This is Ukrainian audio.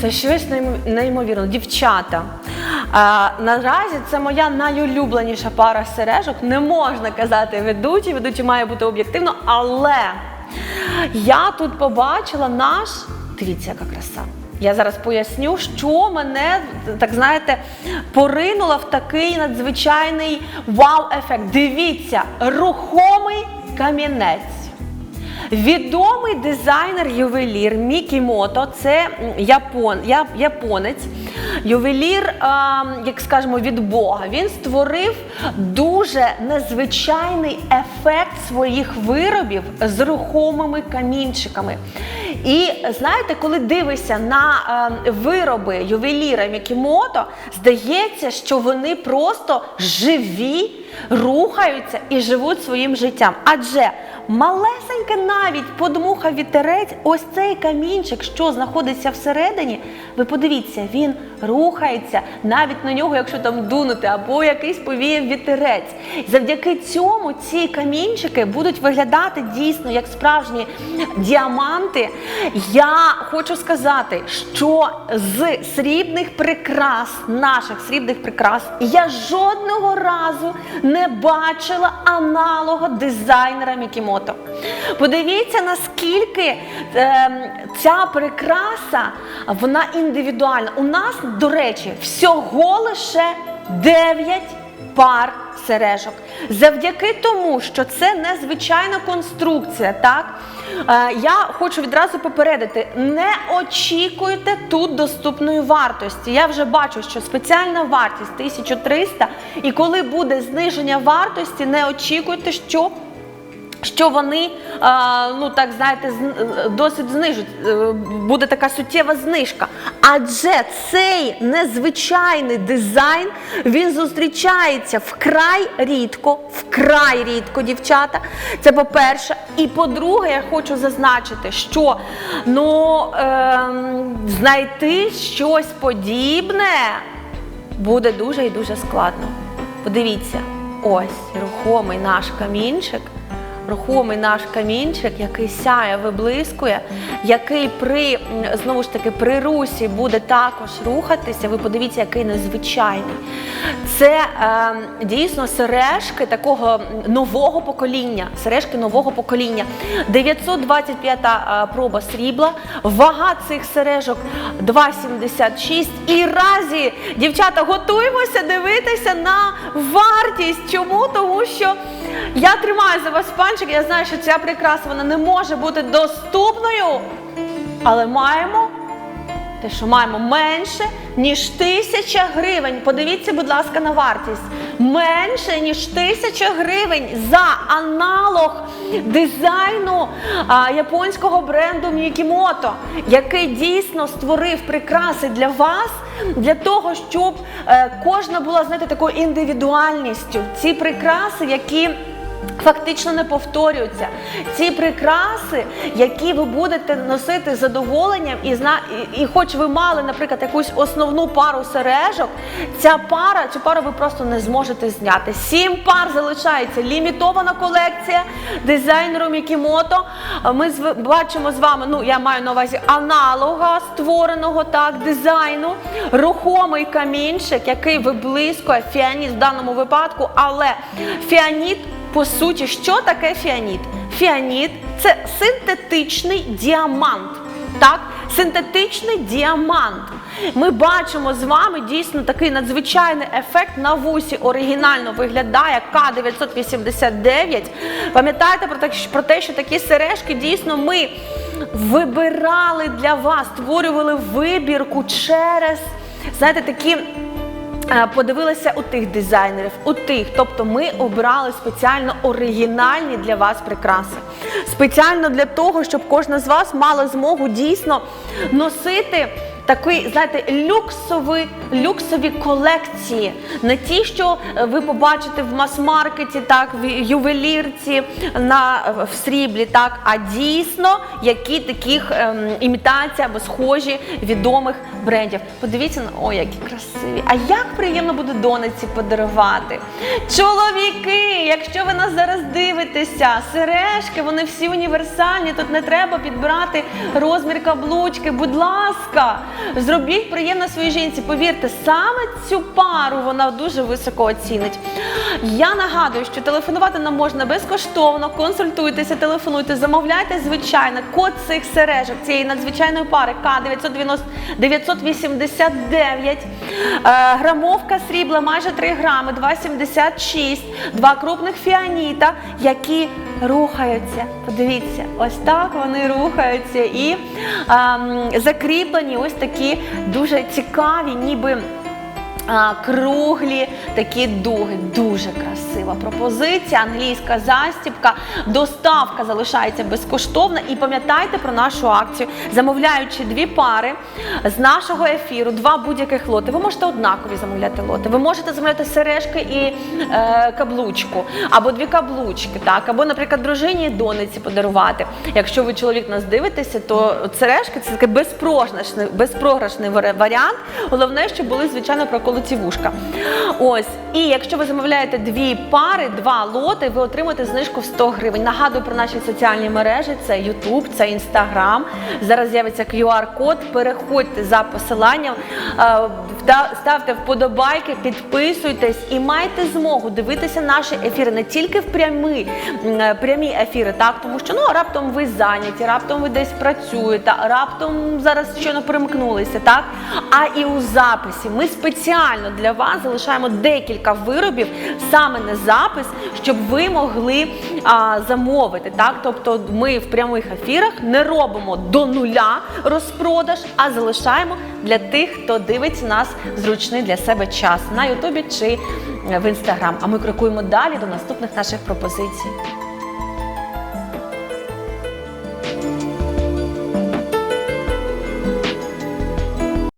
Це щось неймо- неймовірне. Дівчата. А, наразі це моя найулюбленіша пара сережок. Не можна казати ведучий, ведучий має бути об'єктивно, але я тут побачила наш. Дивіться, яка краса. Я зараз поясню, що мене, так знаєте, поринуло в такий надзвичайний вау-ефект. Дивіться, рухомий камінець. Відомий дизайнер-ювелір Мікі Мото, це япон, японець, ювелір, як скажемо, від Бога. Він створив дуже незвичайний ефект своїх виробів з рухомими камінчиками. І знаєте, коли дивишся на вироби ювеліра Мікімото, здається, що вони просто живі, рухаються і живуть своїм життям. Адже малесеньке навіть подмуха вітерець, ось цей камінчик, що знаходиться всередині, ви подивіться, він рухається навіть на нього, якщо там дунути, або якийсь повіяв вітерець. Завдяки цьому ці камінчики будуть виглядати дійсно як справжні діаманти. Я хочу сказати, що з срібних прикрас, наших срібних прикрас, я жодного разу не бачила аналога дизайнера Мікімото. Подивіться, наскільки е, ця прикраса вона індивідуальна. У нас, до речі, всього лише 9 пар сережок. Завдяки тому, що це незвичайна конструкція, так е, я хочу відразу попередити: не очікуйте тут доступної вартості. Я вже бачу, що спеціальна вартість 1300, і коли буде зниження вартості, не очікуйте, що що вони, ну так знаєте, досить знижуть, е, буде така суттєва знижка. Адже цей незвичайний дизайн він зустрічається вкрай рідко, вкрай рідко, дівчата. Це по-перше. І по-друге, я хочу зазначити, що ну, ем, знайти щось подібне буде дуже і дуже складно. Подивіться, ось рухомий наш камінчик. Рухомий наш камінчик, який сяє, виблискує, який при знову ж таки при русі буде також рухатися. Ви подивіться, який незвичайний. Це е, дійсно сережки такого нового покоління. Сережки нового покоління. 925 е, проба срібла. Вага цих сережок 2,76. І разі, дівчата, готуємося дивитися на вартість. Чому? Тому що я тримаю за вас панчик, я знаю, що ця прикраса вона не може бути доступною, але маємо те, що маємо менше, ніж тисяча гривень. Подивіться, будь ласка, на вартість. Менше, ніж тисяча гривень за аналог дизайну а, японського бренду Мікімото, який дійсно створив прикраси для вас, для того, щоб е, кожна була, знаєте, такою індивідуальністю. Ці прикраси, які фактично не повторюються. Ці прикраси, які ви будете носити з задоволенням, і, зна... і, і хоч ви мали, наприклад, якусь основну пару сережок, ця пара, цю пару ви просто не зможете зняти. Сім пар залишається. Лімітована колекція дизайнеру Мікімото. Ми з... бачимо з вами, ну я маю на увазі аналога створеного так дизайну, рухомий камінчик, який виблискує фіаніт в даному випадку, але фіаніт. По суті, що таке фіаніт? Фіаніт це синтетичний діамант. Так, синтетичний діамант. Ми бачимо з вами дійсно такий надзвичайний ефект на вусі. Оригінально виглядає К989. Пам'ятаєте про те, що такі сережки дійсно ми вибирали для вас, створювали вибірку через, знаєте, такі. Подивилася у тих дизайнерів, у тих, тобто ми обрали спеціально оригінальні для вас прикраси. Спеціально для того, щоб кожна з вас мала змогу дійсно носити такий, знаєте, люксові, люксові колекції. Не ті, що е, ви побачите в мас-маркеті, так, в ювелірці, на, в сріблі, так, а дійсно, які таких ем, імітацій або схожі відомих брендів. Подивіться, на о, які красиві. А як приємно буде дониці подарувати. Чоловіки, якщо ви нас зараз дивитеся, сережки, вони всі універсальні, тут не треба підбирати розмір каблучки. Будь ласка, Зробіть приємно своїй жінці. Повірте, саме цю пару вона дуже високо оцінить. Я нагадую, що телефонувати нам можна безкоштовно. Консультуйтеся, телефонуйте, замовляйте звичайно код цих сережок цієї надзвичайної пари К 990 989. Е, грамовка срібла майже 3 грами, 2,76, два крупних фіаніта, які рухаються. Подивіться, ось так вони рухаються і ем, закріплені ось такі дуже цікаві, ніби. Круглі такі дуги. Дуже красива пропозиція. Англійська застібка. Доставка залишається безкоштовна. І пам'ятайте про нашу акцію. Замовляючи дві пари з нашого ефіру, два будь-яких лоти. Ви можете однакові замовляти лоти. Ви можете замовляти сережки і е, каблучку, або дві каблучки, так, або, наприклад, дружині і дониці подарувати. Якщо ви чоловік нас дивитеся, то сережки це такий безпрограшний, безпрограшний варіант. Головне, щоб були звичайно проколоті вушка. Ось, і якщо ви замовляєте дві пари, два лоти, ви отримаєте знижку в 100 гривень. Нагадую про наші соціальні мережі: це YouTube, це Instagram. Зараз з'явиться QR-код. Переходьте за посиланням, е, ставте вподобайки, підписуйтесь і майте змогу дивитися наші ефіри не тільки в прямі, е, прямі ефіри, так тому що ну раптом ви зайняті, раптом ви десь працюєте, раптом зараз щойно перемкнулися, так а і у записі. Ми спеціально для вас залишаємо декілька виробів саме на запис, щоб ви могли а, замовити. Так, тобто ми в прямих ефірах не робимо до нуля розпродаж, а залишаємо для тих, хто дивиться нас зручний для себе час на Ютубі чи в інстаграм. А ми крокуємо далі до наступних наших пропозицій.